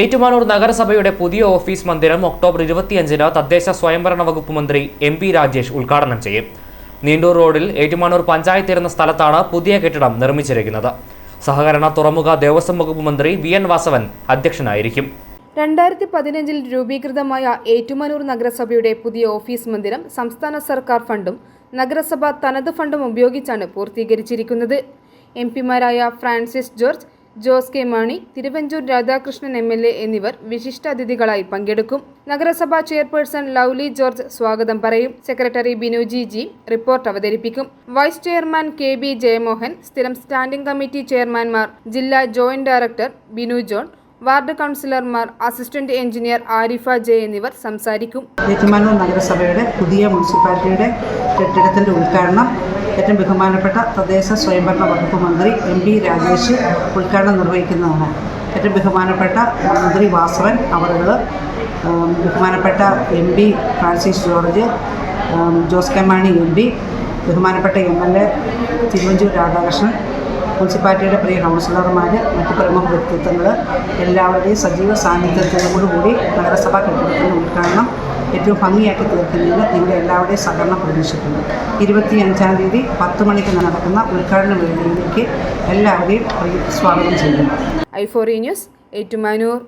ഏറ്റുമാനൂർ നഗരസഭയുടെ പുതിയ ഓഫീസ് മന്ദിരം ഒക്ടോബർ ഇരുപത്തിയഞ്ചിന് തദ്ദേശ സ്വയംഭരണ വകുപ്പ് മന്ത്രി എം പി രാജേഷ് ഉദ്ഘാടനം ചെയ്യും. നീണ്ടൂർ റോഡിൽ ഏറ്റുമാനൂർ പഞ്ചായത്ത് ഇരുന്ന സ്ഥലത്താണ് പുതിയ കെട്ടിടം നിർമ്മിച്ചിരിക്കുന്നത്. സഹകരണ തുറമുഖ ദേവസ്വം വകുപ്പ് മന്ത്രി വി എൻ വാസവൻ അധ്യക്ഷനായിരിക്കും. രണ്ടായിരത്തി പതിനഞ്ചിൽ രൂപീകൃതമായ ഏറ്റുമാനൂർ നഗരസഭയുടെ പുതിയ ഓഫീസ് മന്ദിരം സംസ്ഥാന സർക്കാർ ഫണ്ടും നഗരസഭ തനത് ഫണ്ടും ഉപയോഗിച്ചാണ് പൂർത്തീകരിച്ചിരിക്കുന്നത്. M പിമാരായ Francis George Jose K Mani Thiruvanchoor Radhakrishnan M L A എന്നിവർ വിശിഷ്ടാതിഥികളായി പങ്കെടുക്കും. നഗരസഭാ ചെയർപേഴ്സൺ ലൗലി ജോർജ് സ്വാഗതം പറയും. Secretary Binu G G report അവതരിപ്പിക്കും. Vice chairman K B Jayamohan സ്ഥിരം സ്റ്റാൻഡിംഗ് കമ്മിറ്റി ചെയർമാൻമാർ ജില്ലാ joint director Binu John ward കൗൺസിലർമാർ അസിസ്റ്റന്റ് എഞ്ചിനീയർ ആരിഫ ജെ എന്നിവർ സംസാരിക്കും. ഏറ്റുമാനൂർ നഗരസഭയുടെ പുതിയ മുനിസിപ്പാലിറ്റിയുടെ കെട്ടിടത്തിന്റെ ഉദ്ഘാടനം ഏറ്റവും ബഹുമാനപ്പെട്ട തദ്ദേശ സ്വയംഭരണ വകുപ്പ് മന്ത്രി എം പി രാജേഷ് ഉദ്ഘാടനം നിർവഹിക്കുന്നതാണ്. ഏറ്റവും ബഹുമാനപ്പെട്ട മന്ത്രി വാസവൻ അവറുകൾ ബഹുമാനപ്പെട്ട M P Francis George Jose K Mani M P ബഹുമാനപ്പെട്ട M L A Thiruvanchoor Radhakrishnan മുനിസിപ്പാലിറ്റിയുടെ പ്രിയ കൗൺസിലർമാർ മറ്റ് പ്രമുഖ വ്യക്തിത്വങ്ങൾ എല്ലാവരുടെയും സജീവ സാന്നിധ്യത്തോടുകൂടി നഗരസഭാ കെട്ടിടത്തിന്റെ ഉദ്ഘാടനം ഏറ്റവും ഭംഗിയാക്കി തീർക്കുന്നതിന് നിങ്ങളുടെ എല്ലാവരുടെയും സഹകരണം പ്രതീക്ഷിക്കുന്നു. ഇരുപത്തി അഞ്ചാം തീയതി പത്ത് മണിക്ക് നടക്കുന്ന ഉദ്ഘാടന വേദിയിലേക്ക് എല്ലാവരെയും സ്വാഗതം ചെയ്യുന്നു. I four news Ettumanoor.